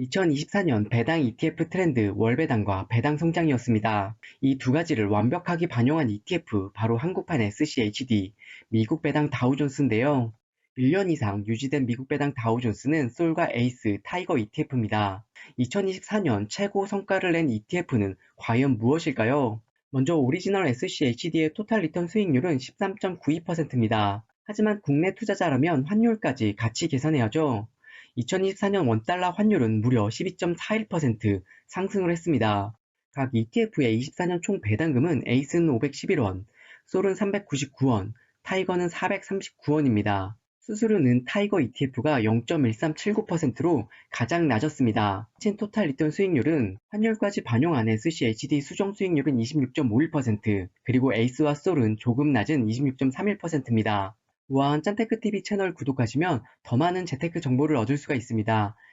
2024년 배당 ETF 트렌드 월배당과 배당 성장이었습니다. 이 두 가지를 완벽하게 반영한 ETF 바로 한국판 SCHD 미국 배당 다우존스인데요. 1년 이상 유지된 미국 배당 다우존스는 솔과 에이스 타이거 ETF입니다. 2024년 최고 성과를 낸 ETF는 과연 무엇일까요? 먼저 오리지널 SCHD의 토탈 리턴 수익률은 13.92%입니다. 하지만 국내 투자자라면 환율까지 같이 계산해야죠. 2024년 원달러 환율은 무려 12.41% 상승을 했습니다. 각 ETF의 24년 총 배당금은 에이스는 511원, 솔은 399원, 타이거는 439원입니다. 수수료는 타이거 ETF가 0.1379%로 가장 낮았습니다. 친 토탈 리턴 수익률은 환율까지 반영한 SCHD 수정 수익률은 26.51%, 그리고 에이스와 솔은 조금 낮은 26.31%입니다. 우아한 짠테크TV 채널 구독하시면 더 많은 재테크 정보를 얻을 수가 있습니다.